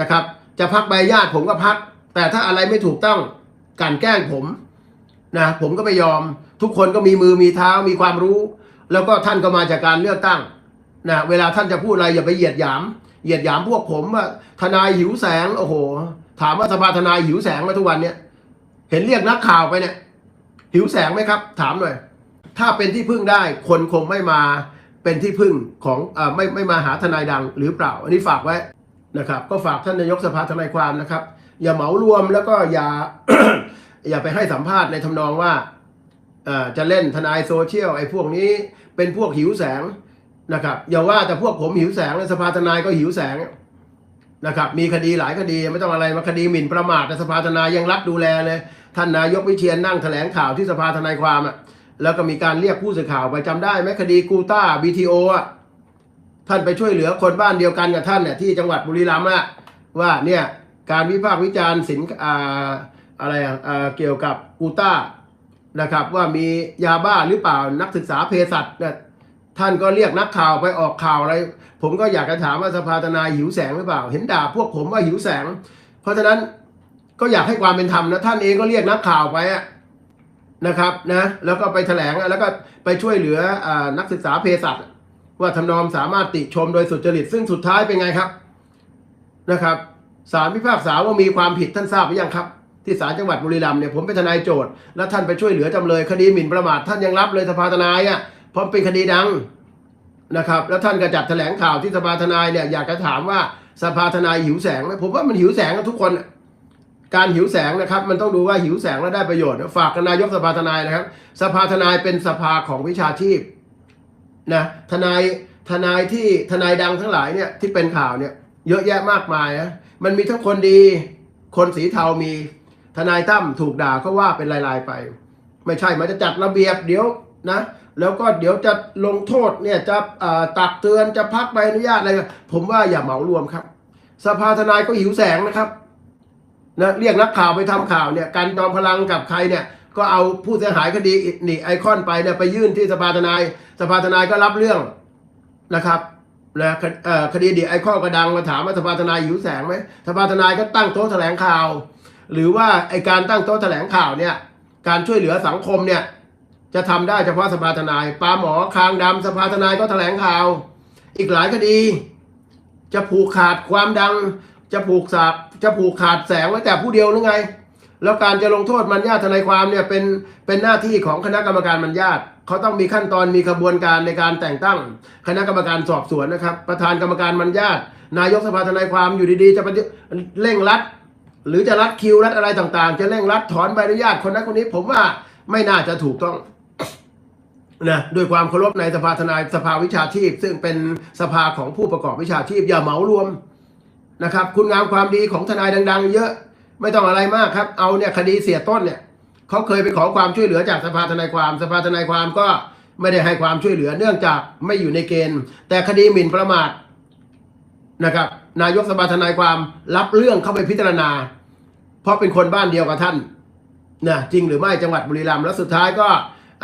นะครับ จะพักใบญาติผมก็พัก แต่ถ้าอะไรไม่ถูกต้องกลันแกล้งผมนะผมก็ไม่ยอม ทุกคนก็มีมือมีเท้ามีความรู้ แล้วก็ท่านก็มาจากการเลือกตั้งนะเวลาท่านจะพูดอะไรอย่าไปเหยียดหยาม เหยียดหยามพวกผมว่าทนายหิวแสงโอ้โห ถามว่าสภาทนายหิวแสงไหมทุกวันเนี่ยเห็นเรียกนักข่าวไปเนี่ยหิวแสงไหมครับ ถามหน่อยถ้าเป็นที่พึ่งได้คนคงไม่มา เป็นที่พึ่งของอไม่ไม่มาหาทนายดังหรือเปล่า อันนี้ฝากไว้นะครับ ก็ฝากท่านนายกสภาทนายความนะครับ อย่าเหมารวมแล้วก็อย่าอย่าไปให้สัมภาษณ์ในทำนองว่าจะเล่นทนายโซเชียลไอ้พวกนี้เป็นพวกหิวแสงนะครับอย่าว่าแต่พวกผมหิวแสงเลยสภาทนายก็หิวแสงนะครับมีคดีหลายคดีไม่ต้องอะไรมาคดีหมิ่นประมาทในสภาทนายยังรับดูแลเลยท่านนายกวิเชียนนั่งแถลงข่าวที่สภาทนายความอะ แล้วก็มีการเรียกผู้สื่อข่าวไปจำได้ไหมคดีกูต้าบีทีโออะท่านไปช่วยเหลือคนบ้านเดียวกันกับท่านเนี่ยที่จังหวัดบุรีรัมย์อะว่าเนี่ยการวิพากษ์วิจารณ์สินอ่าอะไรอะอ่าเกี่ยวกับกูต้านะครับ ว่ามียาบ้าหรือเปล่านักศึกษาเภสัชเนี่ยท่านก็เรียกนักข่าวไปออกข่าวอะไร ผมก็อยากจะถามว่าสภาทนายหิวแสงหรือเปล่า เห็นด่าพวกผมว่าหิวแสง เพราะฉะนั้นก็อยากให้ความเป็นธรรมนะท่านเองก็เรียกนักข่าวไปอะ นะครับนะแล้วก็ไปแถลงแล้วก็ไปช่วยเหลืออนักศึกษาเภสัชว่าทำนอมสามารถติชมโดยสุจริต ซึ่งสุดท้ายเป็นไงครับนะครับศาลพิพากษาว่ามีความผิดท่านทราบหรือยังครับ ที่ศาลจังหวัดบุรีรัมย์เนี่ยผมเป็นทนายโจทย์แล้วท่านไปช่วยเหลือจำเลยคดีหมิ่นประมาทท่านยังรับเลยสภาทนายอะเพราะเป็นคดีดังนะครับ แล้วท่านก็จัดแถลงข่าวที่สภาทนายเนี่ยอยากจะถามว่าสภาทนายหิวแสงไหมผมว่ามันหิวแสงกันทุกคน การหิวแสงนะครับ มันต้องดูว่าหิวแสงแล้วได้ประโยชน์ ฝากกับนายกสภาทนายนะครับ สภาทนายเป็นสภาของวิชาชีพนะทนายทนายที่ทนายดังทั้งหลายเนี่ยที่เป็นข่าวเนี่ยเยอะแยะมากมายนะมันมีทั้งคนดีคนสีเทามีทนายตั้มถูกด่าก็ว่าเป็นลายๆไป ไม่ใช่มันจะจัดระเบียบเดี๋ยวนะแล้วก็เดี๋ยวจะลงโทษเนี่ยจะตักเตือนจะพักใบอนุญาตอะไร ผมว่าอย่าเหมารวมครับ สภาทนายก็หิวแสงนะครับ นะเรียกนักข่าวไปทำข่าวเนี่ยการจอมพลังกับใครเนี่ยก็เอาผู้เสียหายคดีนี่ไอคอนไปเนี่ยไปยื่นที่สภาทนาย สภาทนายก็รับเรื่องนะครับนะคเอ่อคดีดีไอคอนก็ดังมาถามว่าสภาทนายหิวแสงไหมสภาทนายก็ตั้งโต๊ะแถลงข่าว หรือว่าไอการตั้งโต๊ะแถลงข่าวเนี่ยการช่วยเหลือสังคมเนี่ยจะทำได้เฉพาะสภาทนายปลาหมอคางดำสภาทนายก็แถลงข่าว อีกหลายคดี จะผูกขาดความดัง จะผูกสาบจะผูกขาดแสงไว้แต่ผู้เดียวหรือไง แล้วการจะลงโทษมันญาติทนายความเนี่ยเป็นเป็นหน้าที่ของคณะกรรมการมันญาติเขาต้องมีขั้นตอนมีกระบวนการในการแต่งตั้ง คณะกรรมการสอบสวนนะครับ ประธานกรรมการมันญาตินายกสภาทนายความอยู่ดีๆ จะไปเร่งรัด หรือจะรัดคิวรัดอะไรต่างๆ จะเร่งรัดถอนใบอนุญาตคนนั้นคนนี้ ผมว่าไม่น่าจะถูกต้องนะด้วยความเคารพในสภาทนายสภาวิชาชีพ ซึ่งเป็นสภาของผู้ประกอบวิชาชีพอย่าเหมารวม นะครับ คุณงามความดีของทนายดัง ๆ เยอะไม่ต้องอะไรมากครับ เอาเนี่ยคดีเสียต้นเนี่ยเขาเคยไปขอความช่วยเหลือจากสภาทนายความ สภาทนายความก็ไม่ได้ให้ความช่วยเหลือเนื่องจากไม่อยู่ในเกณฑ์ แต่คดีหมิ่นประมาทนะครับ นายกสภาทนายความรับเรื่องเข้าไปพิจารณา เพราะเป็นคนบ้านเดียวกับท่านนะจริงหรือไม่จังหวัดบุรีรัมย์แล้วสุดท้ายก็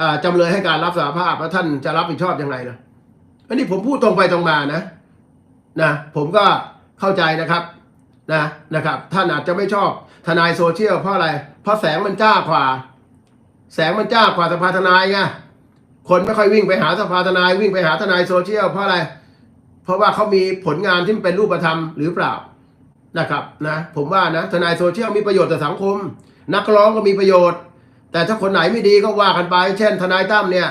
อ่าจำเลยให้การรับสารภาพแล้วท่านจะรับผิดชอบยังไงนะอันนี้ผมพูดตรงไปตรงมานะนะผมก็ เข้าใจนะครับนะนะครับ ท่านอาจจะไม่ชอบทนายโซเชียลเพราะอะไร เพราะแสงมันจ้ากว่า แสงมันจ้ากว่าสภาทนายไงคนไม่ค่อยวิ่งไปหาสภาทนายวิ่งไปหาทนายโซเชียลเพราะอะไร เพราะว่าเขามีผลงานที่เป็นรูปธรรมหรือเปล่านะครับนะผมว่านะทนายโซเชียลมีประโยชน์ต่อสังคม นักร้องก็มีประโยชน์ แต่ถ้าคนไหนไม่ดีก็ว่ากันไป เช่น ทนายตั้มเนี่ย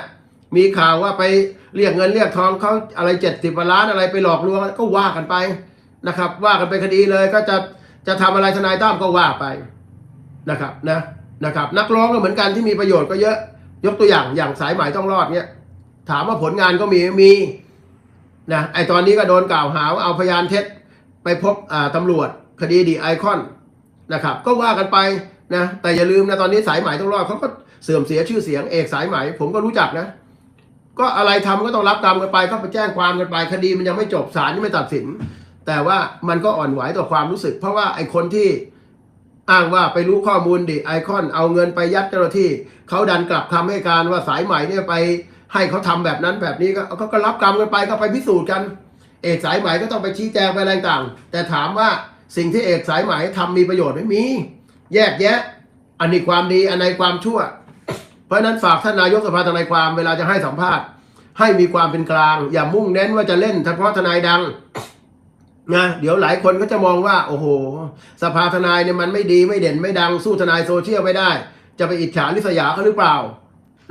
มีข่าวว่าไปเรียกเงินเรียกทองเขาอะไรเจ็ดสิบล้านอะไรไปหลอกลวงก็ว่ากันไป นะครับ ว่ากันไปคดีเลยก็จะจะทำอะไรทนายตั้มก็ว่าไปนะครับนะนะครับ นักร้องก็เหมือนกันที่มีประโยชน์ก็เยอะยกตัวอย่างอย่างสายหมายต้องรอดเนี่ยถามว่าผลงานก็มีมีนะไอตอนนี้ก็โดนกล่าวหาว่าเอาพยานเท็จไปพบอ่าตำรวจคดีดีไอคอนนะครับ ก็ว่ากันไปนะแต่อย่าลืมนะตอนนี้สายหมายต้องรอดเขาก็เสื่อมเสียชื่อเสียงเอกสายไหมผมก็รู้จักนะ ก็อะไรทำก็ต้องรับกรรมกันไปก็ไปแจ้งความกันไป คดีมันยังไม่จบศาลยังไม่ตัดสิน แต่ว่ามันก็อ่อนไหวต่อความรู้สึก เพราะว่าไอ้คนที่อ้างว่าไปรู้ข้อมูลดิไอคอนเอาเงินไปยัดเจ้าหน้าที่เขาดันกลับคำให้การว่าสายไหมเนี่ยไปให้เขาทำแบบนั้นแบบนี้ก็ก็ก็รับกรรมกันไปก็ไปพิสูจน์กัน เอกสายไหมก็ต้องไปชี้แจงไปอะไรต่าง แต่ถามว่าสิ่งที่เอกสายไหมทำมีประโยชน์ไหม่มี แยกแยะ อันนี้ความดีอันในความชั่ว เพราะฉะนั้นฝากท่านนายกสภาทนายความเวลาจะให้สัมภาษณ์ ให้มีความเป็นกลาง อย่ามุ่งเน้นว่าจะเล่นเฉพาะทนายดัง นะเดี๋ยวหลายคนก็จะมองว่า โอ้โห สภาทนายเนี่ยมันไม่ดีไม่เด่นไม่ดังสู้ทนายโซเชียลไม่ได้ จะไปอิจฉาริษยาเขาหรือเปล่า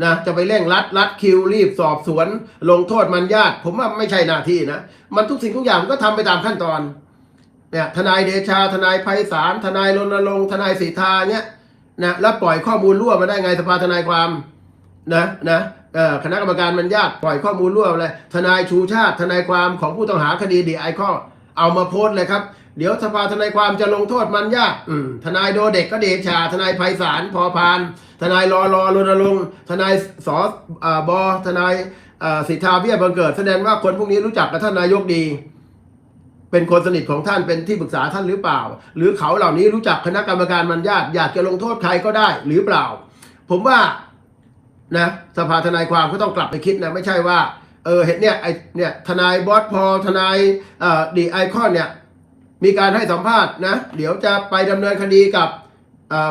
นะจะไปเร่งรัดรัดคิวรีบสอบสวน ลงโทษมันญาติ ผมว่าไม่ใช่หน้าที่นะมันทุกสิ่งทุกอย่างก็ทำไปตามขั้นตอนเนี่ยทนายเดชาทนายไพศาลทนายรณรงค์ทนายสีทธาเนี่ยนะแล้วปล่อยข้อมูลรั่วมาได้ไงสภาทนายความนะนะคณะกรรมการมันญาติปล่อยข้อมูลรั่วเลยทนายชูชาติทนายความของผู้ต้องหาคดีดีไอคอ เอามาโพสเลยครับ เดี๋ยวสภาทนายความจะลงโทษมันยากทนายโดเด็กก็เดชา ทนายไพศาลพอพาน ทนายรอรอรณรงค์ทนายสออบอทนายสิทธาเบี้ยบังเกิด แสดงว่าคนพวกนี้รู้จักกับท่านนายกดี เป็นคนสนิทของท่านเป็นที่ปรึกษาท่านหรือเปล่า หรือเขาเหล่านี้รู้จักคณะกรรมการมันญาติอยากจะลงโทษใครก็ได้หรือเปล่า ผมว่านะสภาทนายความก็ต้องกลับไปคิดนะไม่ใช่ว่า เออเห็นเนี่ยไอเนี่ยทนายบอสพอทนายเอ่อดีไอคอนเนี่ยมีการให้สัมภาษณ์นะเดี๋ยวจะไปดำเนินคดีกับ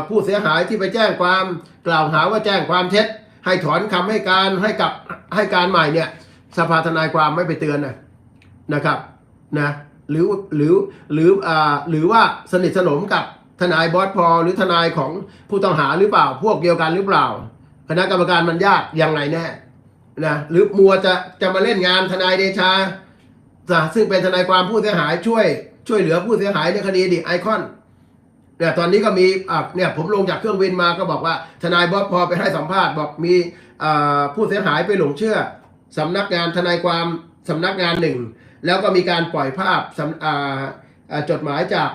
ผู้เสียหายที่ไปแจ้งความกล่าวหาว่าแจ้งความเท็จ ให้ถอนคำให้การให้กับให้การใหม่เนี่ยสภาทนายความไม่ไปเตือนนะนะครับนะหรือหรือหรืออ่าหรือว่าสนิทสนมกับทนายบอสพอหรือทนายของผู้ต้องหาหรือเปล่าพวกเดียวกันหรือเปล่า คณะกรรมการมันยากยังไงแน่ นะหรือมัวจะจะมาเล่นงานทนายเดชาซึ่งเป็นทนายความผู้เสียหายช่วย ช่วยเหลือผู้เสียหายในคดีดิไอคอนเนี่ยตอนนี้ก็มีเนี่ยผมลงจากเครื่องบินมาก็บอกว่า ทนายบ๊อบพอไปให้สัมภาษณ์บอกมีผู้เสียหายไปหลงเชื่อสำนักงานทนายความสำนักงานหนึ่ง แล้วก็มีการปล่อยภาพจดหมายจาก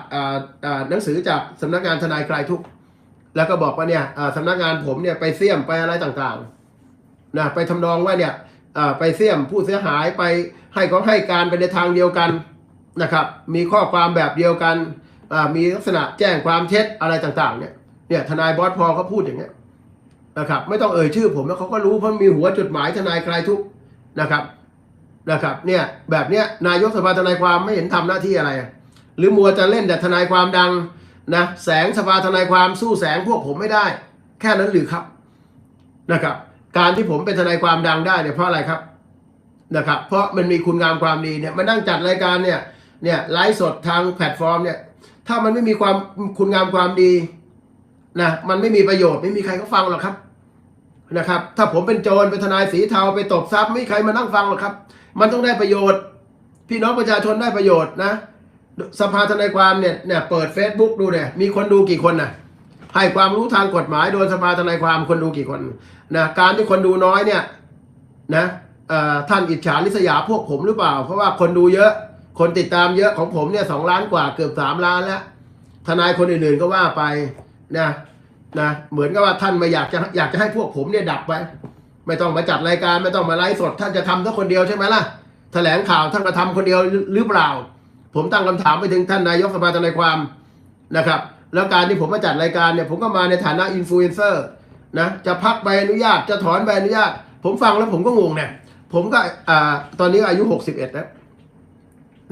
หนังสือจากสำนักงานทนายคลายทุกข์แล้วก็บอกว่าเนี่ยสำนักงานผมเนี่ยไปเสี่ยมไปอะไรต่างๆ นะไปทำนองว่าเนี่ยไปเสี่ยมผู้เสียหายไปให้เขาให้การไปในทางเดียวกันนะครับมีข้อความแบบเดียวกันมีลักษณะแจ้งความเท็จอะไรต่างๆเนี่ยเนี่ยทนายบอสพอเขาพูดอย่างเงี้ยนะครับไม่ต้องเอ่ยชื่อผมแล้วเขาก็รู้เพราะมีหัวจดหมายทนายคลายทุกนะครับนะครับเนี่ยแบบเนี้ยนายกสภาทนายความไม่เห็นทำหน้าที่อะไร หรือมัวจะเล่นแต่ทนายความดังนะแสงสภาทนายความสู้แสงพวกผมไม่ได้ แค่นั้นหรือครับนะครับ การที่ผมเป็นทนายความดังได้เนี่ยเพราะอะไรครับนะครับ เพราะมันมีคุณงามความดีเนี่ยมานั่งจัดรายการเนี่ยเนี่ยไลฟ์สดทางแพลตฟอร์มเนี่ยถ้ามันไม่มีความคุณงามความดีนะมันไม่มีประโยชน์ไม่มีใครเขาฟังหรอกครับนะครับ ถ้าผมเป็นโจรเป็นทนายสีเทาไปตบทรัพย์ไม่มีใครมานั่งฟังหรอกครับ มันต้องได้ประโยชน์ พี่น้องประชาชนได้ประโยชน์นะสภาทนายความเนี่ยเนี่ยเปิด Facebook ดูเนี่ยมีคนดูกี่คนนะ ให้ความรู้ทางกฎหมายโดยสภาทนายความคนดูกี่คนนะการที่คนดูน้อยเนี่ยนะท่านอิจฉาริษยาพวกผมหรือเปล่า เพราะว่าคนดูเยอะ คนติดตามเยอะของผมเนี่ยสองล้านกว่าเกือบสามล้านแล้วทนายคนอื่นๆก็ว่าไปนะนะเหมือนกับว่าท่านไม่อยากจะอยากจะให้พวกผมเนี่ยดับไป ไม่ต้องมาจัดรายการไม่ต้องมาไลฟ์สด ท่านจะทำทั้งคนเดียวใช่ไหมล่ะแถลงข่าวท่านก็ทำคนเดียวหรือเปล่า ผมตั้งคำถามไปถึงท่านนายกสภาทนายความนะครับ แล้วการที่ผมมาจัดรายการเนี่ยผมก็มาในฐานะอินฟลูเอนเซอร์นะจะพักใบอนุญาตจะถอนใบอนุญาต ผมฟังแล้วผมก็งงเนี่ยผมก็อ่าตอนนี้อายุ 61 แล้ว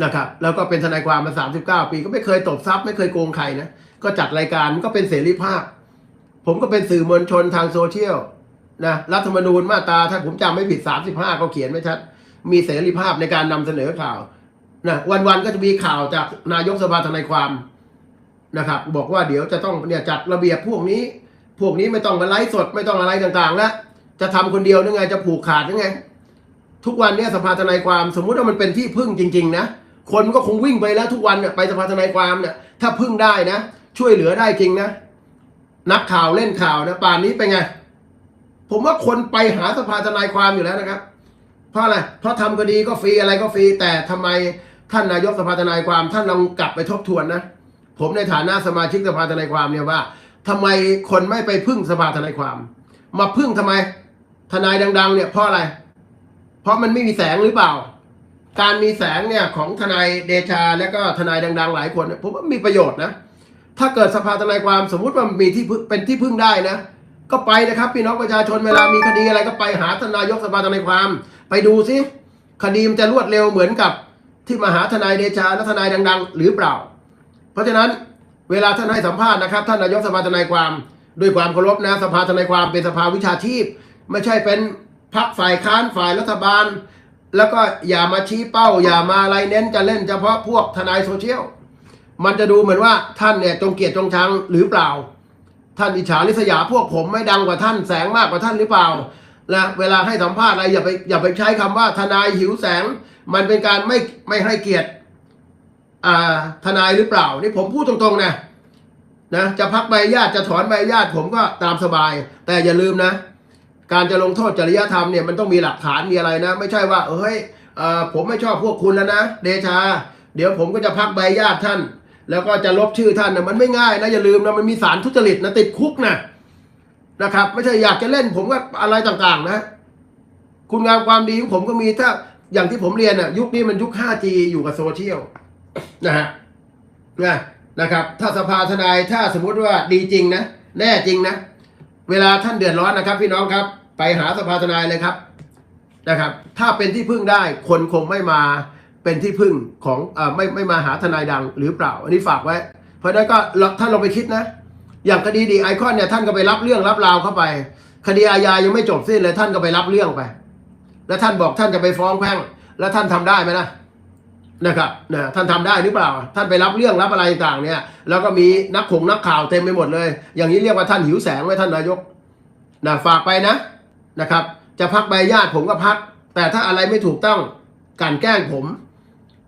นะครับแล้วก็เป็นทนายความมา 39 ปี ก็ไม่เคยตบทรัพย์ไม่เคยโกงใครนะก็จัดรายการมันก็เป็นเสรีภาพ ผมก็เป็นสื่อมวลชนทางโซเชียลนะรัฐธรรมนูญมาตราถ้าผมจำไม่ผิด 35เขาเขียนไว้ชัด มีเสรีภาพในการนำเสนอข่าวนะวันๆก็จะมีข่าวจากนายกสภาทนายความ นะครับ บอกว่าเดี๋ยวจะต้องเนี่ยจัดระเบียบพวกนี้ พวกนี้ไม่ต้องมาไลฟ์สดไม่ต้องอะไรต่างๆแล้วจะทำคนเดียวยังไงจะผูกขาดยังไง ทุกวันเนี่ยสภาทนายความสมมุติว่ามันเป็นที่พึ่งจริง ๆ นะคนมันก็คงวิ่งไปแล้วทุกวันเนี่ยไปสภาทนายความเนี่ยถ้าพึ่งได้นะ ช่วยเหลือได้จริงนะ นักข่าวเล่นข่าวนะป่านนี้เป็นไง ผมว่าคนไปหาสภาทนายความอยู่แล้วนะครับ เพราะอะไรเพราะทำคดีก็ฟรีอะไรก็ฟรีแต่ทำไมท่านนายกสภาทนายความท่านลองกลับไปทบทวนนะ ผมในฐานะสมาชิกสภาทนายความเนี่ยว่าทำไมคนไม่ไปพึ่งสภาทนายความ มาพึ่งทำไม ทนายดัง ๆ เนี่ยเพราะอะไร เพราะมันไม่มีแสงหรือเปล่า การมีแสงเนี่ยของทนายเดชาและก็ทนายดัง ๆ หลายคนผมว่ามีประโยชน์นะถ้าเกิดสภาทนายความสมมุติว่ามีที่พึ่งเป็นที่พึ่งได้นะก็ไปนะครับพี่น้องประชาชนเวลามีคดีอะไรก็ไปหาทนนายกสภาทนายความ ไปดูซิคดีมันจะรวดเร็วเหมือนกับที่มาหาทนายเดชาและทนายดัง ๆ หรือเปล่า เพราะฉะนั้นเวลาท่านให้สัมภาษณ์นะครับท่านนายกสภาทนายความด้วยความเคารพนะสภาทนายความเป็นสภาวิชาชีพ ไม่ใช่เป็นพรรคฝ่ายค้านฝ่ายรัฐบาล แล้วก็อย่ามาชี้เป้า อย่ามาอะไรเน้นจะเล่นเฉพาะพวกทนายโซเชียลมันจะดูเหมือนว่าท่านเนี่ยจงเกียดจงชังหรือเปล่า ท่านอิจฉาริษยาพวกผมไม่ดังกว่าท่านแสงมากกว่าท่านหรือเปล่านะเวลาให้สัมภาษณ์อะไรอย่าไปอย่าไปใช้คำว่าทนายหิวแสง มันเป็นการไม่ไม่ให้เกียรติ ทนายหรือเปล่า นี่ผมพูดตรงๆนะนะจะพักใบญาติจะถอนใบญาติผมก็ตามสบาย แต่อย่าลืมนะ การจะลงโทษจริยธรรมเนี่ยมันต้องมีหลักฐานมีอะไรนะ ไม่ใช่ว่า เอ้ยเอ่อผมไม่ชอบพวกคุณแล้วนะเดชา เดี๋ยวผมก็จะพักใบญาติท่าน แล้วก็จะลบชื่อท่านนะมันไม่ง่ายนะอย่าลืมนะมันมีสารทุจริตนะติดคุกนะนะครับ ไม่ใช่อยากจะเล่นผมก็อะไรต่างๆ นะ คุณงามความดีของผมก็มีถ้าอย่างที่ผมเรียนอะยุคนี้มันยุค 5G อยู่กับโซเชียล นะฮะนะนะครับ ถ้าสภาทนายถ้าสมมุติว่าดีจริงนะแน่จริงนะเวลาท่านเดือดร้อนนะครับ พี่น้องครับ ไปหาสภาทนายเลยครับนะครับ ถ้าเป็นที่พึ่งได้คนคงไม่มาเป็นที่พึ่งของอ่อไม่ไม่มาหาทนายดังหรือเปล่า อันนี้ฝากไว้ เพราะนั้นก็ท่านลองไปคิดนะ อย่างคดีดีไอคอนเนี่ยท่านก็ไปรับเรื่องรับราวเข้าไป คดีอาญายังไม่จบสิ้นเลยท่านก็ไปรับเรื่องไป แล้วท่านบอกท่านจะไปฟ้องแพ่งแล้วท่านทำได้ไหมนะ นะครับนะท่านทำได้หรือเปล่า ท่านไปรับเรื่องรับอะไรต่างเนี่ย แล้วก็มีนักขงนักข่าวเต็มไปหมดเลย อย่างนี้เรียกว่าท่านหิวแสงไว้ท่านนายกนะฝากไปนะนะครับ จะพักใบญาติผมก็พัก แต่ถ้าอะไรไม่ถูกต้องกลันแกล้งผม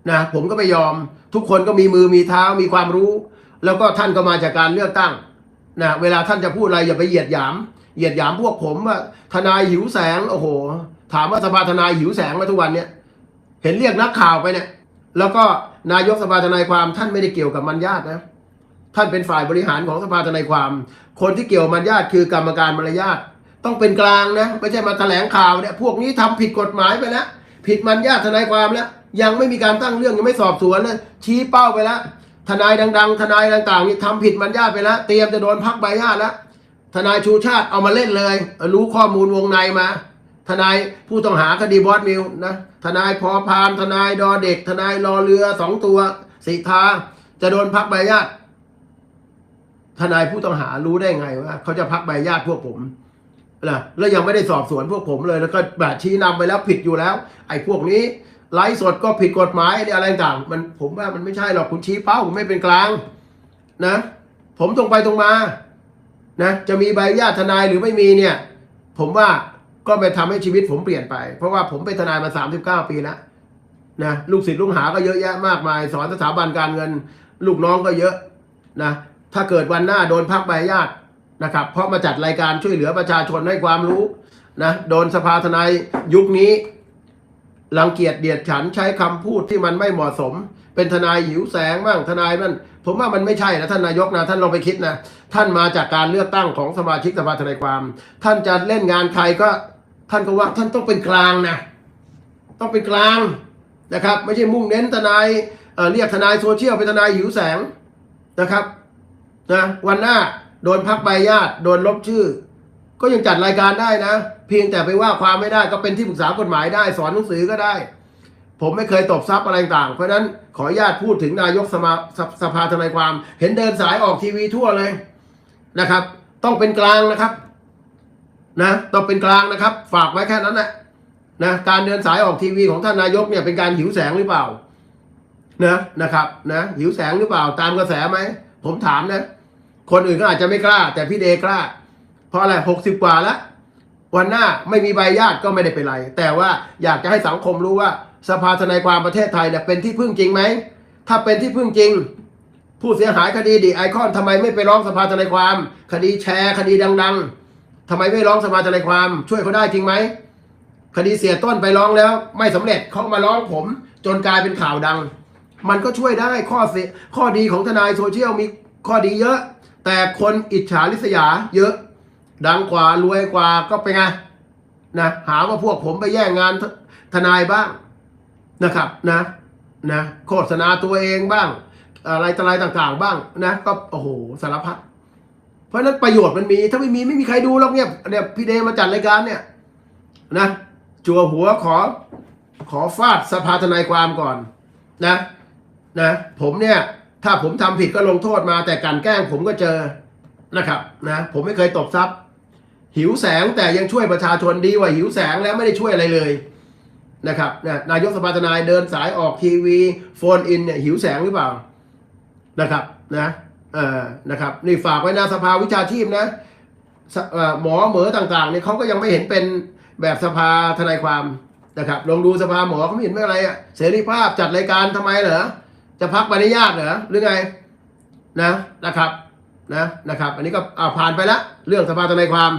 นะผมก็ไม่ยอม ทุกคนก็มีมือมีเท้ามีความรู้ แล้วก็ท่านก็มาจากการเลือกตั้งนะเวลาท่านจะพูดอะไรอย่าไปเหยียดหยาม เหยียดหยามพวกผมว่าทนายหิวแสงโอ้โห ถามว่าสภาทนายหิวแสงมาทุกวันเนี่ยเห็นเรียกนักข่าวไปเนี่ย แล้วก็นายกสภาทนายความท่านไม่ได้เกี่ยวกับมันญาตินะท่านเป็นฝ่ายบริหารของสภาทนายความ คนที่เกี่ยวมันญาติคือกรรมการมารยาทต้องเป็นกลางนะไม่ใช่มาแถลงข่าวเนี่ยพวกนี้ทำผิดกฎหมายไปแล้วผิดมันญาติทนายความแล้วยังไม่มีการตั้งเรื่องยังไม่สอบสวนเลยชี้เป้าไปแล้วทนายดัง ๆ ทนายต่างๆนี่ทำผิดมันญาติไปแล้วเตรียมจะโดนพักใบญาติแล้วทนายชูชาติเอามาเล่นเลย รู้ข้อมูลวงในมา ทนายผู้ต้องหาคดีบอสมิลนะทนายพอพานทนายดอเด็ก ทนายรอเรือสองตัวสิทาจะโดนพักใบญาติทนายผู้ต้องหารู้ได้ไงว่าเขาจะพักใบญาติพวกผมนะแล้วยังไม่ได้สอบสวนพวกผมเลย แล้วก็แบบชี้นำไปแล้วผิดอยู่แล้ว ไอ้พวกนี้ไลฟ์สดก็ผิดกฎหมายอะไรต่างมันผมว่ามันไม่ใช่หรอกคุณชี้เป้าไม่เป็นกลาง นะ ผมตรงไปตรงมา นะ จะมีใบญาตทนายหรือไม่มีเนี่ย ผมว่า ก็ไปทำให้ชีวิตผมเปลี่ยนไป เพราะว่าผมเป็นทนายมา 39 ปีแล้วนะลูกศิษย์ลูกหาก็เยอะแยะมากมาย สอนสถาบันการเงิน ลูกน้องก็เยอะนะถ้าเกิดวันหน้าโดนพักใบญาตินะครับ เพราะมาจัดรายการช่วยเหลือประชาชนให้ความรู้นะโดนสภาทนายยุคนี้รังเกียจเดียดฉันใช้คำพูดที่มันไม่เหมาะสม เป็นทนายหิวแสงบ้างทนายมันผมว่ามันไม่ใช่นะท่านนายกนะท่านลองไปคิดนะท่านมาจากการเลือกตั้งของสมาชิกสภาทนายความ ท่านจะเล่นงานใครก็ ท่านก็ว่าท่านต้องเป็นกลางนะต้องเป็นกลางนะครับ ไม่ใช่มุ่งเน้นทนายเเรียกทนายโซเชียลเป็นทนายหิวแสงนะครับนะวันหน้าโดนพักใบญาติโดนลบชื่อ ก็ยังจัดรายการได้นะ เพียงแต่ไปว่าความไม่ได้ก็เป็นที่ปรึกษากฎหมายได้ สอนหนังสือก็ได้ ผมไม่เคยตบซับอะไรต่าง เพราะฉะนั้นขออนุญาตพูดถึงนายกสมาสสภาทนายความ เห็นเดินสายออกทีวีทั่วเลยนะครับ ต้องเป็นกลางนะครับ นะต้องเป็นกลางนะครับ ฝากไว้แค่นั้นแหละนะการเดินสายออกทีวีของท่านนายกเนี่ยเป็นการหิวแสงหรือเปล่านะนะครับนะหิวแสงหรือเปล่าตามกระแสไหมผมถามนะ คนอื่นก็อาจจะไม่กล้า แต่พี่เดกล้า เพราะอะไรหกสิบกว่าแล้ววันหน้าไม่มีใบญาติก็ไม่ได้เป็นไร แต่ว่าอยากจะให้สังคมรู้ว่าสภาทนายความประเทศไทยเนี่ยเป็นที่พึ่งจริงไหมถ้าเป็นที่พึ่งจริง ผู้เสียหายคดีดีไอคอนทำไมไม่ไปร้องสภาทนายความ คดีแชร์คดีดัง ๆ ทำไมไม่ร้องสภาทนายความช่วยเขาได้จริงไหมคดีเสียต้นไปร้องแล้ว ไม่สำเร็จเขามาร้องผม จนกลายเป็นข่าวดัง มันก็ช่วยได้ข้อเสียข้อดีของทนายโซเชียลมีข้อดีเยอะ แต่คนอิจฉาริษยาเยอะ ดังกว่ารวยกว่าก็เป็นไงนะหาว่าพวกผมไปแย่งงานททนายบ้างนะครับนะนะโฆษณาตัวเองบ้าง อะไรต่ออะไรต่างๆ บ้างนะ ก็โอ้โหสารพัด ราะราะฉะนั้นประโยชน์มันมี ถ้าไม่มีไม่มีใครดูหรอกเนี่ยเนี่ยพี่เดมาจัดรายการเนี่ยนะจัวหัวขอขอฟาดสภาทนายความก่อนนะนะผมเนี่ยถ้าผมทำผิดก็ลงโทษมาแต่กลันแกล้งผมก็เจอนะครับนะผมไม่เคยตบทรัพย์ หิวแสงแต่ยังช่วยประชาชนดีกว่าหิวแสงแล้วไม่ได้ช่วยอะไรเลยนะครับนะนายกสภาทนายเดินสายออกทีวี โฟนอินเนี่ยหิวแสงหรือเปล่านะครับนะ นะครับนี่ฝากไว้นะสภาวิชาชีพนะหมอเหมอต่างๆเนี่ยเขาก็ยังไม่เห็นเป็นแบบสภาทนายความนะครับลองดูสภาหมอเขาไม่เห็นเป็นอะไรอะเสรีภาพจัดรายการทำไมเหรอจะพักใบอนุญาตเหรอหรือไงนะนะครับนะนะครับ อันนี้ก็ผ่านไปละเรื่องสภาทนายความ